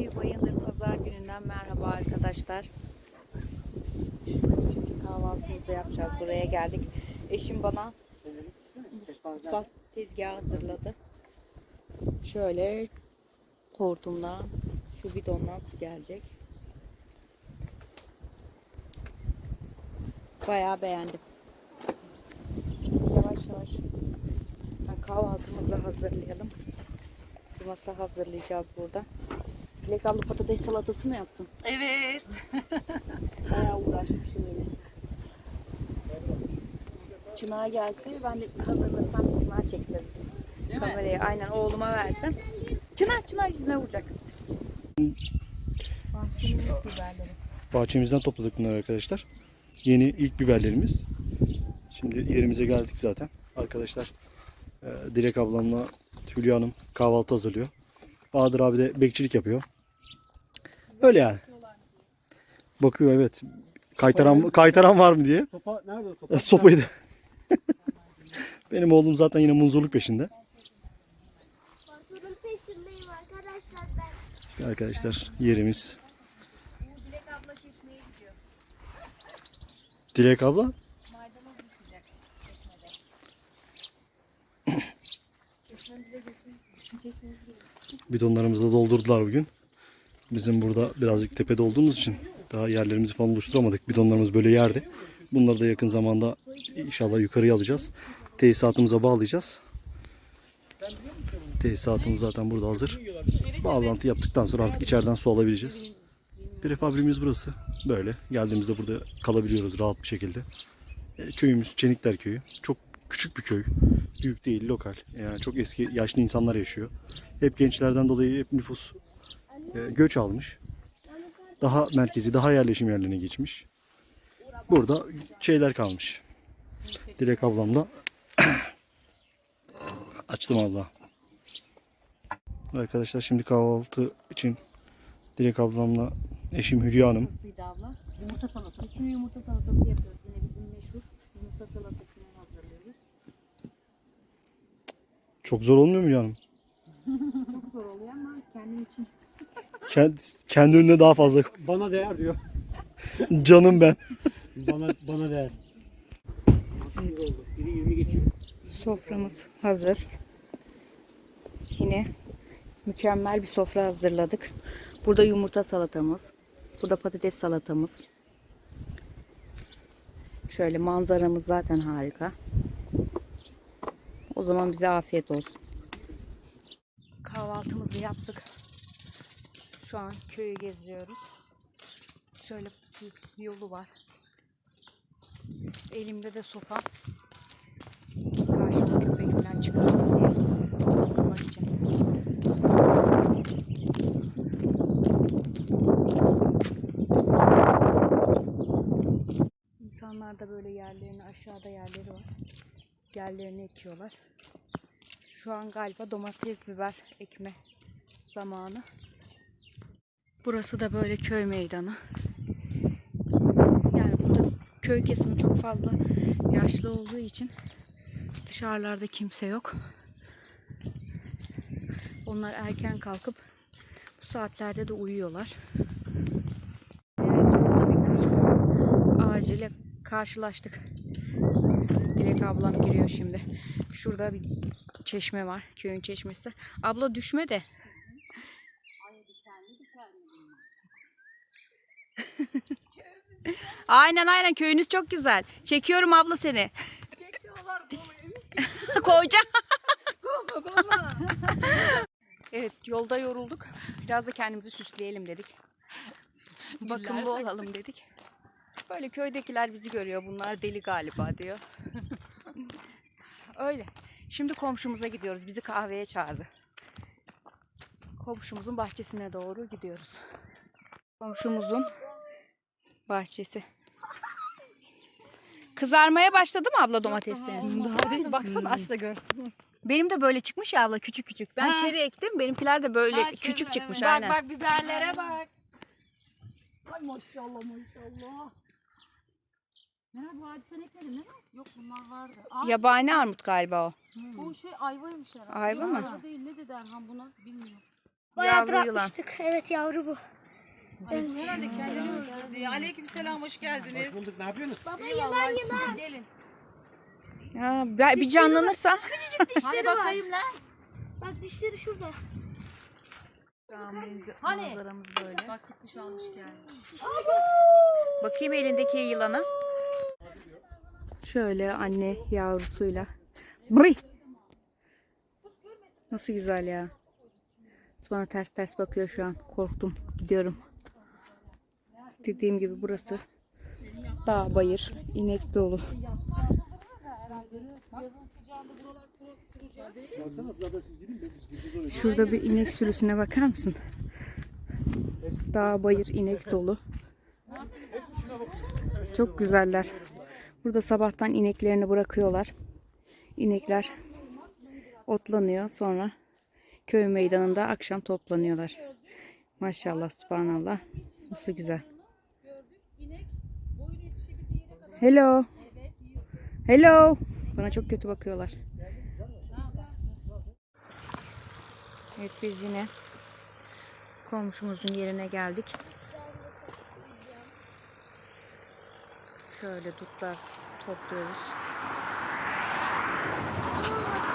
Bir bayındır pazar gününden merhaba arkadaşlar. Şimdi kahvaltımızı yapacağız. Buraya geldik. Eşim bana mutfak tezgahı hazırladı. Şöyle hortumdan şu bidondan su gelecek. Bayağı beğendim. Yavaş yavaş kahvaltımızı hazırlayalım. Bir masa hazırlayacağız burada. Dilek abla patates salatası mı yaptın? Evet. Bayağı uğraşmışım yine. Çınar gelse ben de hazırlasam Çınar çekse bizi. Kamerayı aynen oğluma versem. Çınar Çınar yüzüne vuracak. Bahçenin ilk biberleri. Bahçemizden topladık bunları arkadaşlar. Yeni ilk biberlerimiz. Şimdi yerimize geldik zaten. Arkadaşlar e, Dilek ablamla Hülya Hanım kahvaltı hazırlıyor. Bahadır abi de bekçilik yapıyor. Öyle yani. Bakıyor evet. Kaytaran, kaytaran var mı diye. Sopa nerede o sopa? Sopayı da. Benim oğlum zaten yine munzurluk peşinde. Peşindeyim arkadaşlar ben. Arkadaşlar yerimiz. Dilek abla gidiyor. Dilek abla bidonlarımızı da doldurdular bugün. Bizim burada birazcık tepede olduğumuz için daha yerlerimizi falan oluşturamadık. Bidonlarımız böyle yerde. Bunları da yakın zamanda inşallah yukarıya alacağız. Tesisatımıza bağlayacağız. Tesisatımız zaten burada hazır. Bağlantı yaptıktan sonra artık içeriden su alabileceğiz. Prefabrimiz burası. Böyle. Geldiğimizde burada kalabiliyoruz rahat bir şekilde. E, Köyümüz Çenikler Köyü. Çok küçük bir köy. Büyük değil, lokal. Yani çok eski, yaşlı insanlar yaşıyor. Hep gençlerden dolayı hep nüfus e, göç almış. Daha merkezi, daha yerleşim yerlerine geçmiş. Burada şeyler kalmış. Dilek ablam da açtım abla. Arkadaşlar şimdi kahvaltı için Dilek ablamla eşim Hülya Hanım. Yumurta salatası. Bizim yumurta salatası yapıyoruz. Yine bizim meşhur yumurta salatasını çok zor olmuyor mu Hanım? Çok zor oluyor ama kendim için Kendi, kendi önüne daha fazla Bana değer diyor. canım ben. Bana bana değer. Bir oldu. Biri 20 geçiyor. Soframız hazır. Yine mükemmel bir sofra hazırladık. Burada yumurta salatamız. Burada patates salatamız. Şöyle manzaramız zaten harika. O zaman bize afiyet olsun. Kahvaltımızı yaptık. Şu an köyü geziyoruz. Şöyle bir yolu var. Elimde de sopa karşıma köpek falan çıkarsın diye korkmak için. İnsanlar da böyle yerlerini aşağıda yerleri var. Yerlerini ekiyorlar. Şu an galiba domates biber ekme zamanı. Burası da böyle köy meydanı. Yani burada köy kesimi çok fazla yaşlı olduğu için Dışarılarda kimse yok. Onlar erken kalkıp bu saatlerde de uyuyorlar. Ağacıyla karşılaştık. Dilek ablam giriyor şimdi. Şurada bir çeşme var. Köyün çeşmesi. Abla düşme de. aynen aynen köyünüz çok güzel. Çekiyorum abla seni. Koyacağım. evet yolda yorulduk. Biraz da kendimizi süsleyelim dedik. Bakımlı olalım dedik. Böyle köydekiler bizi görüyor. Bunlar deli galiba diyor. Öyle. Şimdi komşumuza gidiyoruz. Bizi kahveye çağırdı. Komşumuzun bahçesine doğru gidiyoruz. Komşumuzun bahçesi. Kızarmaya başladı mı abla domateslerin? Daha değil baksana aç da görsün. Benim de böyle çıkmış ya abla küçük küçük. Ben Ha. çeri ektim. Benimkiler de böyle Ha, küçük şöyle, çıkmış evet. aynen. Bak bak biberlere bak. Ay maşallah maşallah. Nerede bu ağacı sen ekmedin değil mi? Yok bunlar vardı. Ağaç, Yabani armut galiba o. Bu şey ayvaymış herhalde. Ayva mı? Ayva değil ne dedi Erhan buna bilmiyorum. Bayağıdır Yavru yılan. atmıştık. Evet yavru bu. Herhalde kendini öldürdü ya. Aleyküm selam hoş geldiniz. Bulduk ne yapıyorsunuz? Baba yılan yılan. Gelin. Ya, bir canlanırsa. Hani bakayım lan. Bak dişleri şurada. Hani? Manzaramız böyle. Bak gitmiş almış gelmiş. Bakayım elindeki yılana. Şöyle anne yavrusuyla. Bıy! Nasıl güzel ya. Bana ters ters bakıyor şu an. Korktum. Gidiyorum. Dediğim gibi burası dağ bayır, inek dolu. Şurada bir inek sürüsüne bakar mısın? Dağ bayır, inek dolu. Çok güzeller. Burada sabahtan ineklerini bırakıyorlar. İnekler otlanıyor. Sonra köy meydanında akşam toplanıyorlar. Maşallah, subhanallah. Nasıl güzel. Hello. Hello. Bana çok kötü bakıyorlar. Evet biz yine komşumuzun yerine geldik. Şöyle dutlar topluyoruz.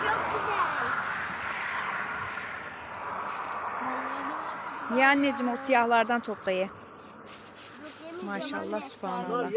Çok güzel. Ye anneciğim o siyahlardan topla ye. Maşallah subhanallah.